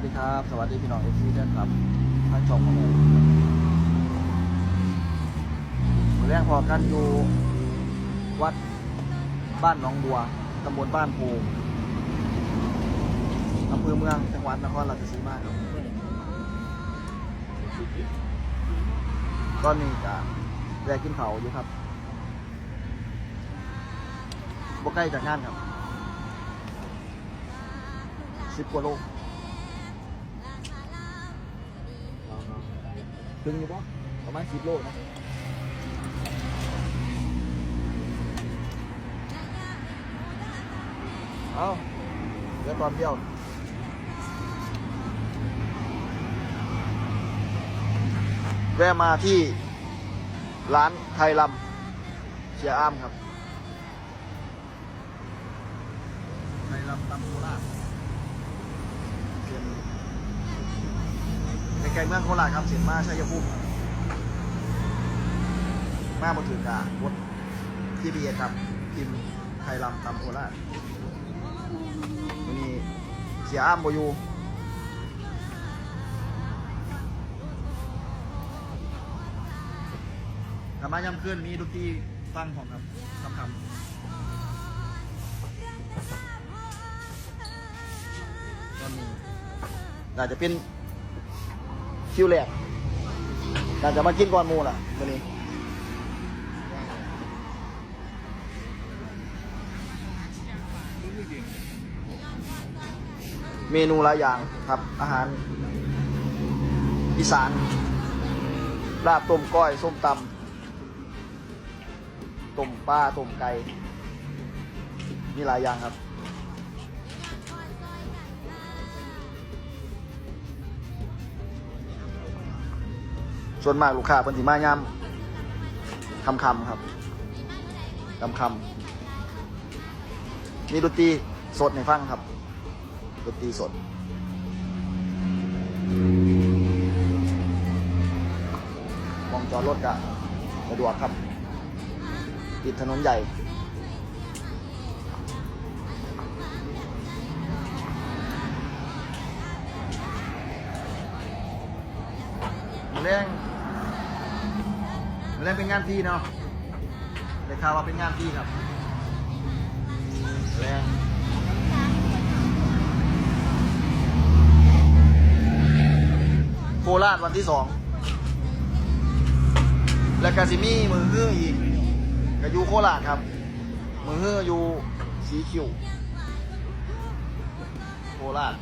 วัสดีครับ สวัสดีพี่น้องเอฟซีด้วยครับท่านชมของเราแรกพอกันอยู่วัดบ้านหนองบัวตำบลบ้านโพอำเภอเมืองจังหวัดนครราชสีมาครับตอนนี้จะแวะกินเขาอยู่ครับบ่ใกล้จากงานครับสิบกว่าโล ถึงอยู่ปะประมาณสิบโลนะเอาเดี๋ยวตอนเดียวแวะมาที่ร้านไทยลำเชียร์อ้ามครับไทยลำตำโคราชเป็น ไกลเมืองโคราชครับเสียงมาชัยภูมิครับมาบนถือกากดที่บีครับพิมไทยลำตำโคราชวันนี้เสียอ้ามโบยูกลับมายำขึ้นมีดนตรีฟังของครับคำคำตอนนี้น่าจะเป็น คิวแรกน่าจะมากินก่อนหมูล่ะวันนี้เมนูหลายอย่างครับ อาหารอีสานลาบต้มก้อย ส้มตำต้มปลาต้มไก่ มีหลายอย่างครับ ส่วนมากลูกค้าเป็นสิมายามคำคำครับคำคำมีดนตรีสดในฟังครับดนตรีสด มองจอดรถกะสะดวกครับ ติดถนนใหญ่เรื่อง เรื่องเป็นงานพี่เนาะได้ข่าวว่าเป็นงานพี่ครับแรงโคราชวันที่สอง และกาซิมี่มือฮื้ออีกก็อยู่โคราชครับ มือฮื้ออยู่สีคิวโคราช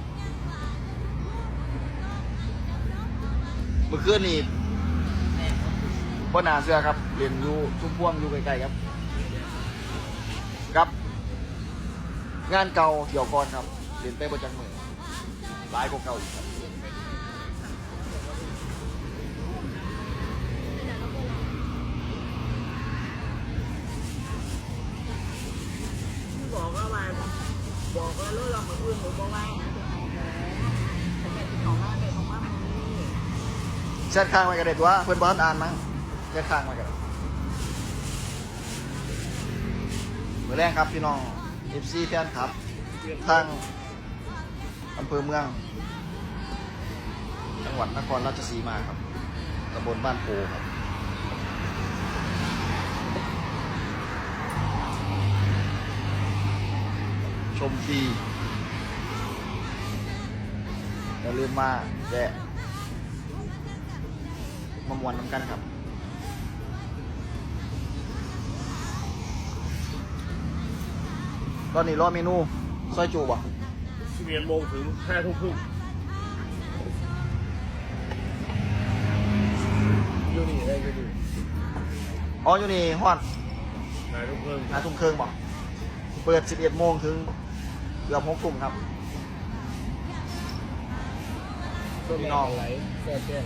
เมื่อคืนนี่ พ่นาเสื้อครับเรียนอยู่ชุมพวงอยู่ใกลๆครับ ครับ งานเก่าเกี่ยวก่อนครับเรียนไปประจังมือหลายกว่าเก่าอีกครับบอกว่าว่าบอกว่าเลิกเราเหมือนอื่นหรือบอกว่านะแต่เป็นของเราเป็นของว่ามือแชทข้างมากันเด็ดว่าเพื่อนบอลอ่านมั้ง แชทข้างมากันเมื่อแรกครับพี่น้องเอฟซีแฟนครับทางอำเภอเมือง จังหวัดนครราชสีมาครับตำบลบ้านโพครับชมฟรีอย่าลืมมาแวะมามวนน้ำกันครับ ตอนนี้รอเมนูซอยจูบ่สิบเอ็ดโมงถึงห้าทุ่มครึ่งอยู่นี่ได้ก็ดีอ๋ออยู่นี่ฮอดห้าทุ่มครึ่งหาทุ่มครึ่งบ่เปิด 11 โมงถึงเกือบ6ทุ่มครับ พี่น้อง ไหลแซ่บแซ่บ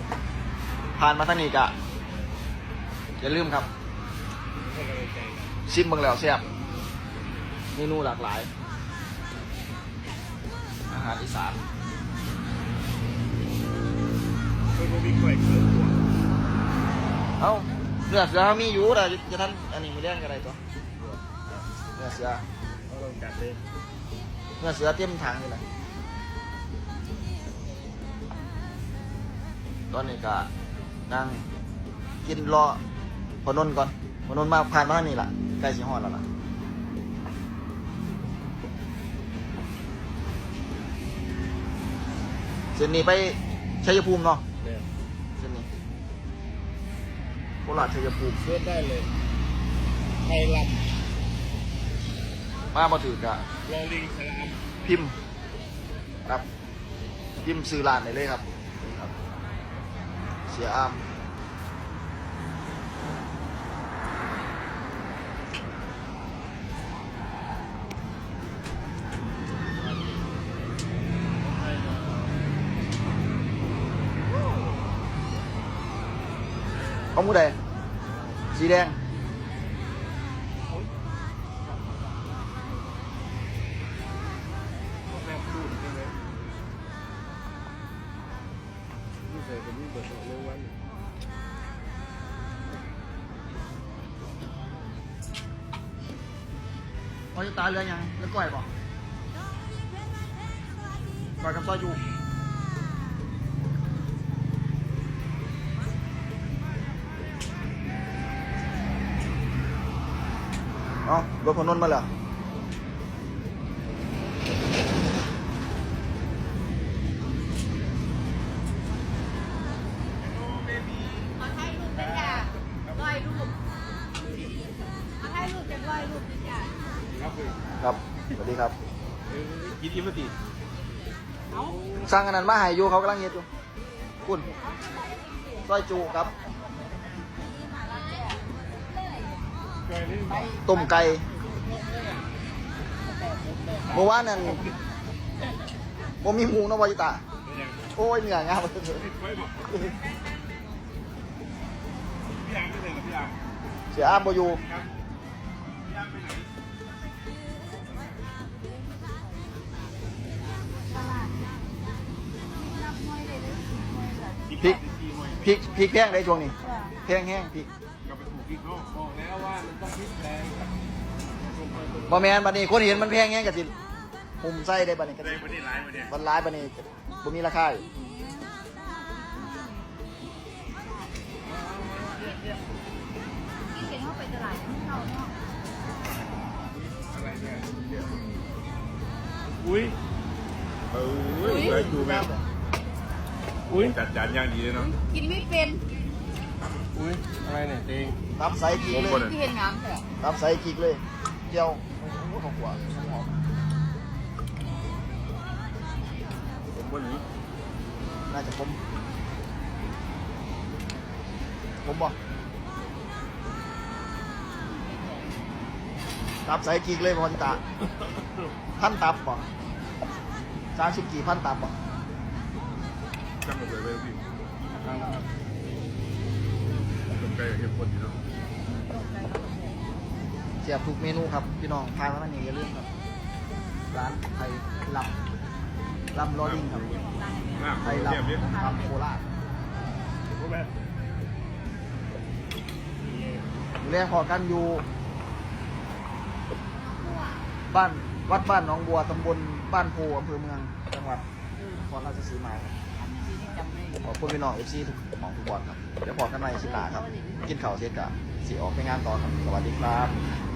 ผ่านมาทางนี้กะอย่าลืมครับ ให้กำลังใจกันชิมเบิ่งแล้วแซ่บเมนูหลากหลาย อาหารอีสานเอนมีกล้วยเกลือหัวเอ้าเนื้อเสือมีอยู่แต่จะท่านอันนี้มีเรื่องอะไรตัวเนื้อเสือเขาต้องจัดเลยเนื้อเสือเต็มถังเลยตอนนี้ก็นั่งกินรอพอนน์ก่อนพอนน์มาผ่านมาทางนี้ล่ะใกล้สิฮอดแล้วล่ะ ส้นนี้ไปชัยภูมิเนาะเนี่ยเส้นนี้โคราชชัยภูมิ เลือกได้เลยไทยลมาบ่ถือกะำลอลิงสระอัมพิมพ์ครับ พิมพ์ซื้อร้านได้เลยครับนี่ครับ เสียอาม ของผู้ใดสีแดงแม่พูดใช่ ไหมนี่ใส่เป็นนี่เบิดโลวันพอจะตายเรือยังแล้วก้อยบ่ก้อยกับซอยจูเอ้ารถคนนนท์มาแล้วมาให้ลูกเป็นจ้าร้อยลูกมาให้ลูกเป็นร้อยลูกเป็นจ้าครับคือครับ สวัสดีครับ กินอิ่มติเอาสร้างอันนั้นมาให้อยู่เขากำลังเฮ็ดอยู่คุณซอยจูครับ ไก่นี่ ต้มไก่เมื่อวานนั่นผมมีหมูนะวาจิตา โอ้ยเหนื่อยงามเลยไว้บอกพี่ยามไม่ใส่กับพี่ยเสียอามบอยู่พี่ยามไปไหนพริกพริกพริกแพงได้ช่วงนี้แพงแห้งพริก บไปถูกพริกเนาะบอกแล้วว่ามันต้องพริกแพงบ่แมนบัดนี้คนเห็นมันแพงแห้งก็สิหุ่มไส้ได้บัดนี้ก็ได้สิไม่ได้ร้ายมาเนี่ยมันร้ายบัดนี้บ่มีราคาอยู่ที่เห็นเขาไปตลาดเขาเนาะอะไรเนี่ยอุ้ยเออไปดูแม่อุ้ยจัดจานอย่างดีเลยเนาะกินไม่เป็น อุ้ยอะไรเนี่ยเตงตับใส่กิกเลย ที่เห็นงามแต่ตับใส่กิกเลย เจียวโอ้โหของกว่าหอมผมว่านี้น่าจะผม ผมบ่ตับใส่กิกเลยพอจิตาพันตับบ่สามสิบกี่พันตับบ่จังหวะเลยพี่ต้ มไก่เห็ดคนอยู่เนาะเสียบทุกเมนูครับ พี่น้องทานมาแล้วนี่อย่าลืมครับ ร้านไทยลำลำรอลิงครับไทยลำลำโคราชเรียกพอกันอยู่ บ้านวัดบ้านหนองบัวตำบลบ้านโพอำเภอเมือง จังหวัดนครราชสีมาครับ จำได้ขอบคุณพี่น้องเอฟซีทุกหมองทุกบอลครับเดี๋ยวพอกันใหม่ชิตาครับ กินข่าวเสร็จกะสีออกไปงานต่อครับสวัสดีครับ